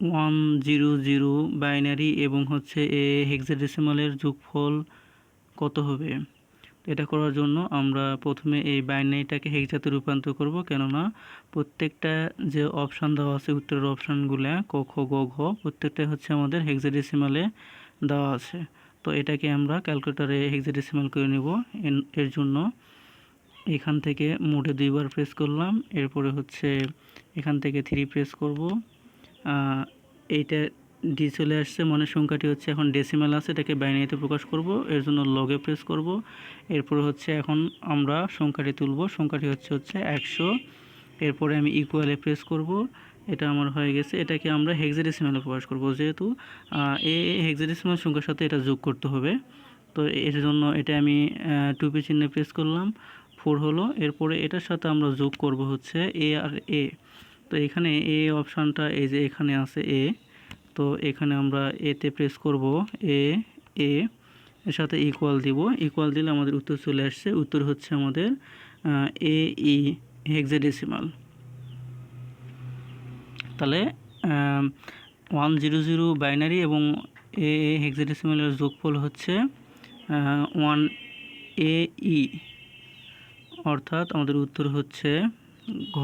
One zero zero binary এবং হচ্ছে এ হেক্সাডেসিমালের যোগফল কত হবে এটা করার জন্য আমরা প্রথমে এই বাইনারিটাকে হেক্সাতে রূপান্তর করব কেননা প্রত্যেকটা যে অপশান দেওয়া আছে উত্তরের অপশানগুলো ক খ গ ঘ প্রত্যেকটা হচ্ছে আমাদের হেক্সাডেসিমালে দেওয়া আছে তো এটাকে আমরা ক্যালকুলেটারে হেক্সাডেসিমাল করে নেব এর জন্য এখান থেকে মোডে দুইবার প্রেস করলাম এরপরে হচ্ছে এখান থেকে থ্রি প্রেস করব এইটা ডি চলে আসছে মনের সংখ্যাটি হচ্ছে এখন ডেসিমাল আছে, এটাকে বাইনারিতে প্রকাশ করব, এর জন্য লগে প্রেস করব, এরপর হচ্ছে এখন আমরা সংখ্যাটি তুলব, সংখ্যাটি হচ্ছে হচ্ছে একশো, এরপরে আমি ইকুয়ালে প্রেস করব, এটা আমার হয়ে গেছে, এটাকে আমরা হেক্সাডেসিমালে প্রকাশ করব, যেহেতু এ হেক্সাডেসিমাল সংখ্যার সাথে এটা যোগ করতে হবে, তো এর জন্য এটা আমি টুপি চিহ্নে প্রেস করলাম ফোর হলো, এরপরে এটার সাথে আমরা যোগ করব হচ্ছে এ আর এ তো এখানে এ অপশানটা এই যে এখানে আছে এ তো এখানে আমরা এতে প্রেস করব এ এ এর সাথে ইকুয়াল দিব। ইকুয়াল দিলে আমাদের উত্তর চলে আসছে। উত্তর হচ্ছে আমাদের এ ই হেক্সাডেসিমাল তাহলে ওয়ান জিরো জিরো বাইনারি এবং এ এ হেক্সাডেসিমালের যোগফল হচ্ছে ওয়ান এ ই অর্থাৎ আমাদের উত্তর হচ্ছে ঘ।